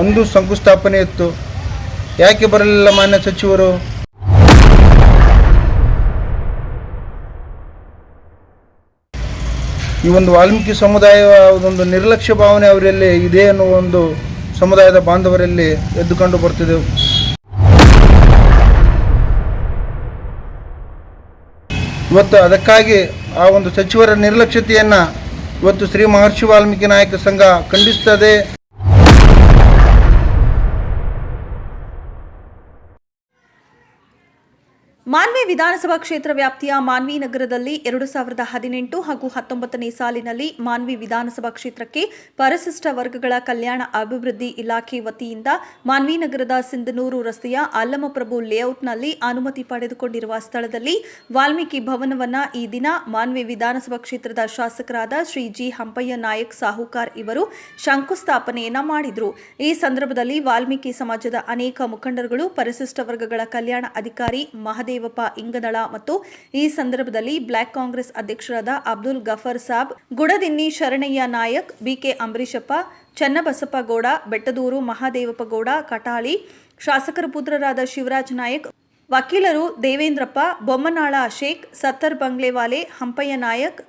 ಅಂದು ಶಂಕುಸ್ಥಾಪನೆ ಇತ್ತು. ಯಾಕೆ ಬರಲಿಲ್ಲ ಮಾನ್ಯ ಸಚಿವರು? ಈ ಒಂದು ವಾಲ್ಮೀಕಿ ಸಮುದಾಯ ಒಂದು ನಿರ್ಲಕ್ಷ್ಯ ಭಾವನೆ ಅವರಲ್ಲಿ ಇದೆ ಅನ್ನುವ ಒಂದು ಸಮುದಾಯದ ಬಾಂಧವರಲ್ಲಿ ಎದ್ದುಕೊಂಡು ಬರ್ತಿದೆ. ಇವತ್ತು ಅದಕ್ಕಾಗಿ ಆ ಒಂದು ಸಚಿವರ ನಿರ್ಲಕ್ಷ್ಯತೆಯನ್ನು ಇವತ್ತು ಶ್ರೀ ಮಹರ್ಷಿ ವಾಲ್ಮೀಕಿ ನಾಯಕ ಸಂಘ ಖಂಡಿಸ್ತದೆ. ಮಾನ್ವಿ ವಿಧಾನಸಭಾ ಕ್ಷೇತ್ರ ವ್ಯಾಪ್ತಿಯ ಮಾನ್ವಿ ನಗರದಲ್ಲಿ ಎರಡು ಸಾವಿರದ ಹದಿನೆಂಟು ಹಾಗೂ ಹತ್ತೊಂಬತ್ತನೇ ಸಾಲಿನಲ್ಲಿ ಮಾನ್ವಿ ವಿಧಾನಸಭಾ ಕ್ಷೇತ್ರಕ್ಕೆ ಪರಿಶಿಷ್ಟ ವರ್ಗಗಳ ಕಲ್ಯಾಣ ಅಭಿವೃದ್ಧಿ ಇಲಾಖೆ ವತಿಯಿಂದ ಮಾನ್ವಿ ನಗರದ ಸಿಂಧನೂರು ರಸ್ತೆಯ ಅಲ್ಲಮಪ್ರಭು ಲೇಔಟ್ನಲ್ಲಿ ಅನುಮತಿ ಪಡೆದುಕೊಂಡಿರುವ ಸ್ಥಳದಲ್ಲಿ ವಾಲ್ಮೀಕಿ ಭವನವನ್ನ ಈ ದಿನ ಮಾನ್ವಿ ವಿಧಾನಸಭಾ ಕ್ಷೇತ್ರದ ಶಾಸಕರಾದ ಶ್ರೀ ಜಿ ಹಂಪಯ್ಯ ನಾಯಕ್ ಸಾಹುಕಾರ್ ಇವರು ಶಂಕುಸ್ಥಾಪನೆಯನ್ನ ಮಾಡಿದರು. ಈ ಸಂದರ್ಭದಲ್ಲಿ ವಾಲ್ಮೀಕಿ ಸಮಾಜದ ಅನೇಕ ಮುಖಂಡರುಗಳು ಪರಿಶಿಷ್ಟ ವರ್ಗಗಳ ಕಲ್ಯಾಣ ಅಧಿಕಾರಿ ಮಹದೇವಪ್ಪ ಇಂಗದಳ ಮತ್ತು ಈ ಸಂದರ್ಭದಲ್ಲಿ ಬ್ಲಾಕ್ ಕಾಂಗ್ರೆಸ್ ಅಧ್ಯಕ್ಷರಾದ ಅಬ್ದುಲ್ ಗಫರ್ ಸಾಬ್, ಗುಡದಿನ್ನಿ ಶರಣಯ್ಯ ನಾಯಕ್, ಬಿಕೆ ಅಂಬರೀಶಪ್ಪ ಚನ್ನಬಸಪ್ಪ ಗೌಡ, ಬೆಟ್ಟದೂರು ಮಹಾದೇವಪ್ಪ ಗೌಡ, ಕಟಾಳಿ, ಶಾಸಕರ ಪುತ್ರರಾದ ಶಿವರಾಜ್ ನಾಯಕ್, ವಕೀಲರು ದೇವೇಂದ್ರಪ್ಪ, ಬೊಮ್ಮನಾಳ ಶೇಖ್ ಸತ್ತರ್ ಬಂಗ್ಲೆವಾಲೆ, ಹಂಪಯ್ಯ ನಾಯಕ್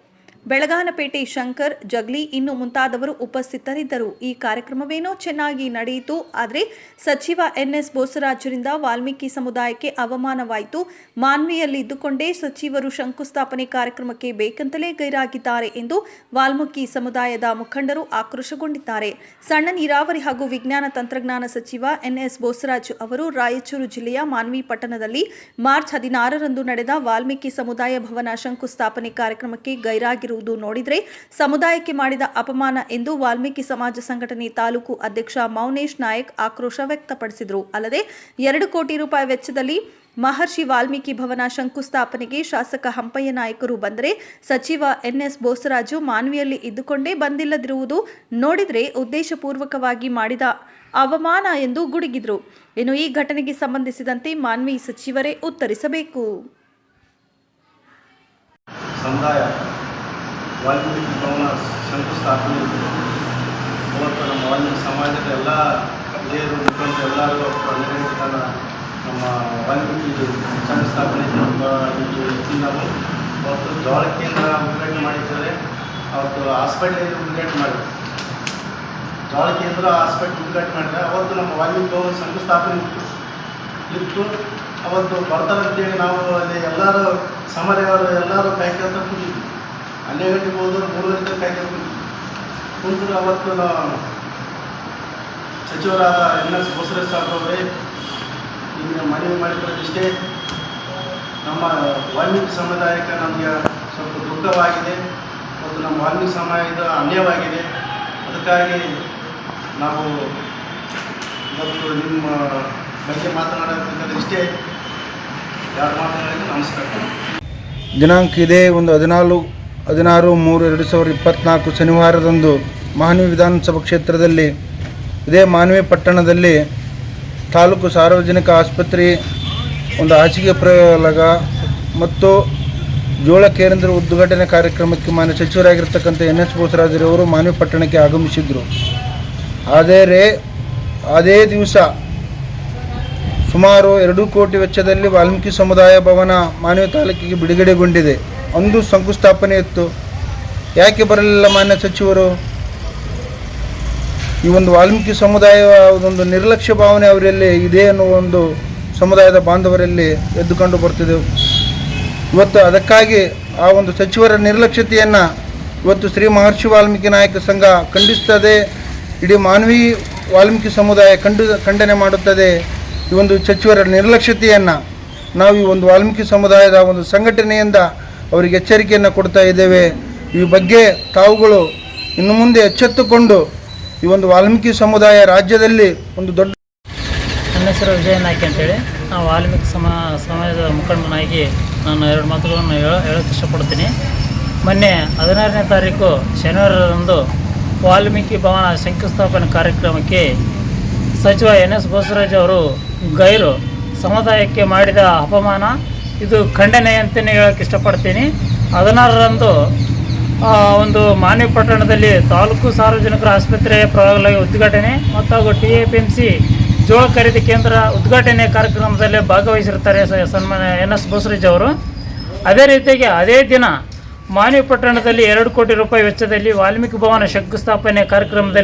ಬೆಳಗಾನಪೇಟೆ ಶಂಕರ್ ಜಗ್ಲಿ ಇನ್ನು ಮುಂತಾದವರು ಉಪಸ್ಥಿತರಿದ್ದರು. ಈ ಕಾರ್ಯಕ್ರಮವೇನೋ ಚೆನ್ನಾಗಿ ನಡೆಯಿತು. ಆದರೆ ಸಚಿವ ಎನ್ಎಸ್ ಬೋಸರಾಜರಿಂದ ವಾಲ್ಮೀಕಿ ಸಮುದಾಯಕ್ಕೆ ಅವಮಾನವಾಯಿತು. ಮಾನ್ವಿಯಲ್ಲಿ ಇದ್ದುಕೊಂಡೇ ಸಚಿವರು ಶಂಕುಸ್ಥಾಪನೆ ಕಾರ್ಯಕ್ರಮಕ್ಕೆ ಬೇಕಂತಲೇ ಗೈರಾಗಿದ್ದಾರೆ ಎಂದು ವಾಲ್ಮೀಕಿ ಸಮುದಾಯದ ಮುಖಂಡರು ಆಕ್ರೋಶಗೊಂಡಿದ್ದಾರೆ. ಸಣ್ಣ ನೀರಾವರಿ ಹಾಗೂ ವಿಜ್ಞಾನ ತಂತ್ರಜ್ಞಾನ ಸಚಿವ ಎನ್ಎಸ್ ಬೋಸರಾಜ್ ಅವರು ರಾಯಚೂರು ಜಿಲ್ಲೆಯ ಮಾನ್ವಿ ಪಟ್ಟಣದಲ್ಲಿ ಮಾರ್ಚ್ ಹದಿನಾರರಂದು ನಡೆದ ವಾಲ್ಮೀಕಿ ಸಮುದಾಯ ಭವನ ಶಂಕುಸ್ಥಾಪನೆ ಕಾರ್ಯಕ್ರಮಕ್ಕೆ ಗೈರಾಗಿರುವುದು ನೋಡಿದರೆ ಸಮುದಾಯಕ್ಕೆ ಮಾಡಿದ ಅಪಮಾನ ಎಂದು ವಾಲ್ಮೀಕಿ ಸಮಾಜ ಸಂಘಟನೆ ತಾಲೂಕು ಅಧ್ಯಕ್ಷ ಮೌನೇಶ್ ನಾಯಕ್ ಆಕ್ರೋಶ ವ್ಯಕ್ತಪಡಿಸಿದರು. ಅಲ್ಲದೆ ಎರಡು ಕೋಟಿ ರೂಪಾಯಿ ವೆಚ್ಚದಲ್ಲಿ ಮಹರ್ಷಿ ವಾಲ್ಮೀಕಿ ಭವನ ಶಂಕುಸ್ಥಾಪನೆಗೆ ಶಾಸಕ ಹಂಪಯ್ಯ ನಾಯಕರು ಬಂದರೆ ಸಚಿವ ಎನ್ಎಸ್ ಬೋಸರಾಜು ಮಾನ್ವಿಯಲ್ಲಿ ಇದ್ದುಕೊಂಡೇ ಬಂದಿಲ್ಲದಿರುವುದು ನೋಡಿದರೆ ಉದ್ದೇಶಪೂರ್ವಕವಾಗಿ ಮಾಡಿದ ಅವಮಾನ ಎಂದು ಗುಡುಗಿದರು. ಇನ್ನು ಈ ಘಟನೆಗೆ ಸಂಬಂಧಿಸಿದಂತೆ ಮಾನ್ವಿ ಸಚಿವರೇ ಉತ್ತರಿಸಬೇಕು. ವಾಲ್ಮೀಕಿ ಭವನ ಶಂಕುಸ್ಥಾಪನೆ ಇವತ್ತು ನಮ್ಮ ವಾಲ್ಮೀಕಿ ಸಮಾಜದ ಎಲ್ಲ ಹಿರಿಯರು ಮುಖಂಡರು ಎಲ್ಲರೂ ನಿರ್ವಹಿಸಿದ ನಮ್ಮ ವಾಲ್ಮೀಕಿ ಶಂಕುಸ್ಥಾಪನೆ ಹೆಚ್ಚಿನ ನಾವು ಅವತ್ತು ಜೋಳ ಕೇಂದ್ರ ಉದ್ಘಾಟನೆ ಮಾಡಿದ್ದಾರೆ. ಅವತ್ತು ಹಾಸ್ಪಿಟಲ್ ಉದ್ಘಾಟನೆ ಮಾಡಿದ್ರು. ಜೋಳ ಕೇಂದ್ರ ಹಾಸ್ಪಿಟಲ್ ಉದ್ಘಾಟನೆ ಮಾಡಿದ್ರೆ ಅವತ್ತು ನಮ್ಮ ವಾಲ್ಮೀಕಿ ಭವನ ಶಂಕುಸ್ಥಾಪನೆ ಇತ್ತು. ಇತ್ತು. ಅವತ್ತು ಬರ್ತಾರಂತೇಳಿ ನಾವು ಅಲ್ಲಿ ಎಲ್ಲರೂ ಸಮರವರು ಎಲ್ಲರೂ ಕಾಯ್ಕೊಂತ ಕೂತಿದ್ವಿ. ಹನ್ನೆರಡು ಗಂಟೆಗೆ ಹೋದ್ರೆ ಮೂರು ಗಂಟೆ ಕಾಯ್ಕೊಂಡು. ಕುಂತರು ಅವತ್ತು ಸಚಿವರಾದ ಎನ್ ಎಸ್ ಸಾಹೇಬ್ ಅವರೇ ಈಗ ಮನವಿ ಮಾಡಿಕೊಳ್ಳೋದಿಷ್ಟೇ ನಮ್ಮ ವಾಲ್ಮೀಕಿ ಸಮುದಾಯಕ್ಕೆ ನಮಗೆ ಸ್ವಲ್ಪ ದುಃಖವಾಗಿದೆ, ಮತ್ತು ನಮ್ಮ ವಾಲ್ಮೀಕಿ ಸಮಾಜದ ಅನ್ಯವಾಗಿದೆ ಅದಕ್ಕಾಗಿ ನಾವು ಇವತ್ತು ನಿಮ್ಮ ಬಗ್ಗೆ ಮಾತನಾಡಬೇಕಾದ್ರೆ ಇಷ್ಟೇ. ಯಾರು ಮಾತನಾಡಿದ್ರೆ ನಮಸ್ಕಾರ. ದಿನಾಂಕ ಇದೆ ಒಂದು ಹದಿನಾಲು ಹದಿನಾರು ಮೂರು ಎರಡು ಸಾವಿರದ ಇಪ್ಪತ್ತ್ನಾಲ್ಕು ಶನಿವಾರದಂದು ಮಾನ್ವಿ ವಿಧಾನಸಭಾ ಕ್ಷೇತ್ರದಲ್ಲಿ, ಇದೇ ಮಾನ್ವಿ ಪಟ್ಟಣದಲ್ಲಿ ತಾಲೂಕು ಸಾರ್ವಜನಿಕ ಆಸ್ಪತ್ರೆ ಒಂದು ಹಾಸಿಗೆ ಪ್ರಯೋಗ ಮತ್ತು ಜೋಳ ಕೇಂದ್ರ ಉದ್ಘಾಟನೆ ಕಾರ್ಯಕ್ರಮಕ್ಕೆ ಮಾನ್ಯ ಸಚಿವರಾಗಿರ್ತಕ್ಕಂಥ ಎನ್ ಎಸ್ ಬೋಸರಾಜರವರು ಮಾನ್ವಿ ಪಟ್ಟಣಕ್ಕೆ ಆಗಮಿಸಿದರು. ಆದರೆ ಅದೇ ದಿವಸ ಸುಮಾರು ಎರಡು ಕೋಟಿ ವೆಚ್ಚದಲ್ಲಿ ವಾಲ್ಮೀಕಿ ಸಮುದಾಯ ಭವನ ಮಾನವ ತಾಲೂಕಿಗೆ ಬಿಡುಗಡೆಗೊಂಡಿದೆ. ಅಂದು ಶಂಕುಸ್ಥಾಪನೆ ಇತ್ತು. ಯಾಕೆ ಬರಲಿಲ್ಲ ಮಾನ್ಯ ಸಚಿವರು? ಈ ಒಂದು ವಾಲ್ಮೀಕಿ ಸಮುದಾಯ ಒಂದು ನಿರ್ಲಕ್ಷ್ಯ ಭಾವನೆ ಅವರಲ್ಲಿ ಇದೆ ಅನ್ನುವ ಒಂದು ಸಮುದಾಯದ ಬಾಂಧವರಲ್ಲಿ ಎದ್ದುಕೊಂಡು ಬರ್ತಿದೆ. ಇವತ್ತು ಅದಕ್ಕಾಗಿ ಆ ಒಂದು ಸಚಿವರ ನಿರ್ಲಕ್ಷ್ಯತೆಯನ್ನು ಇವತ್ತು ಶ್ರೀ ಮಹರ್ಷಿ ವಾಲ್ಮೀಕಿ ನಾಯಕ ಸಂಘ ಖಂಡಿಸ್ತದೆ. ಇಡೀ ಮಾನವಿ ವಾಲ್ಮೀಕಿ ಸಮುದಾಯ ಖಂಡು, ಖಂಡನೆ ಮಾಡುತ್ತದೆ. ಈ ಒಂದು ಸಚಿವರ ನಿರ್ಲಕ್ಷ್ಯತೆಯನ್ನು ನಾವು ಈ ಒಂದು ವಾಲ್ಮೀಕಿ ಸಮುದಾಯದ ಒಂದು ಸಂಘಟನೆಯಿಂದ ಅವರಿಗೆ ಎಚ್ಚರಿಕೆಯನ್ನು ಕೊಡ್ತಾ ಇದ್ದೇವೆ. ಈ ಬಗ್ಗೆ ತಾವುಗಳು ಇನ್ನು ಮುಂದೆ ಎಚ್ಚೆತ್ತುಕೊಂಡು ಈ ಒಂದು ವಾಲ್ಮೀಕಿ ಸಮುದಾಯ ರಾಜ್ಯದಲ್ಲಿ ಒಂದು ದೊಡ್ಡ ನನ್ನ ಹೆಸರು ವಿಜಯ ನಾಯ್ಕ ಅಂತೇಳಿ. ನಾವು ವಾಲ್ಮೀಕಿ ಸಮ, ಸಮಾಜದ ಮುಖಂಡನಾಗಿ ನಾನು ಎರಡು ಮಾತುಗಳನ್ನು ಹೇಳ ಹೇಳೋಕ್ಕೆ ಇಷ್ಟಪಡ್ತೀನಿ. ಮೊನ್ನೆ ಹದಿನಾರನೇ ತಾರೀಕು ಶನಿವಾರದಂದು ವಾಲ್ಮೀಕಿ ಭವನ ಶಂಕುಸ್ಥಾಪನೆ ಕಾರ್ಯಕ್ರಮಕ್ಕೆ ಸಚಿವ ಎನ್ ಎಸ್ ಬಸವರಾಜ್ ಅವರು ಗೈರು ಸಮುದಾಯಕ್ಕೆ ಮಾಡಿದ ಅಪಮಾನ ಇದು ಖಂಡನೆ ಅಂತಲೇ ಹೇಳೋಕ್ಕೆ ಇಷ್ಟಪಡ್ತೀನಿ. ಹದಿನಾರರಂದು ಒಂದು ಮಾನ್ವಿ ಪಟ್ಟಣದಲ್ಲಿ ತಾಲೂಕು ಸಾರ್ವಜನಿಕರ ಆಸ್ಪತ್ರೆ ಪ್ರಯೋಗಾಲಯ ಉದ್ಘಾಟನೆ ಮತ್ತು ಹಾಗೂ T A P M C ಜೋಳ ಖರೀದಿ ಕೇಂದ್ರ ಉದ್ಘಾಟನೆ ಕಾರ್ಯಕ್ರಮದಲ್ಲಿ ಭಾಗವಹಿಸಿರ್ತಾರೆ ಸನ್ಮಾನ ಎನ್ ಎಸ್ ಬೋಸರಾಜ್ ಅವರು. ಅದೇ ರೀತಿಯಾಗಿ ಅದೇ ದಿನ ಮಾನ್ವಿ ಪಟ್ಟಣದಲ್ಲಿ ಎರಡು ಕೋಟಿ ರೂಪಾಯಿ ವೆಚ್ಚದಲ್ಲಿ ವಾಲ್ಮೀಕಿ ಭವನ ಶಂಕುಸ್ಥಾಪನೆ ಕಾರ್ಯಕ್ರಮದಲ್ಲಿ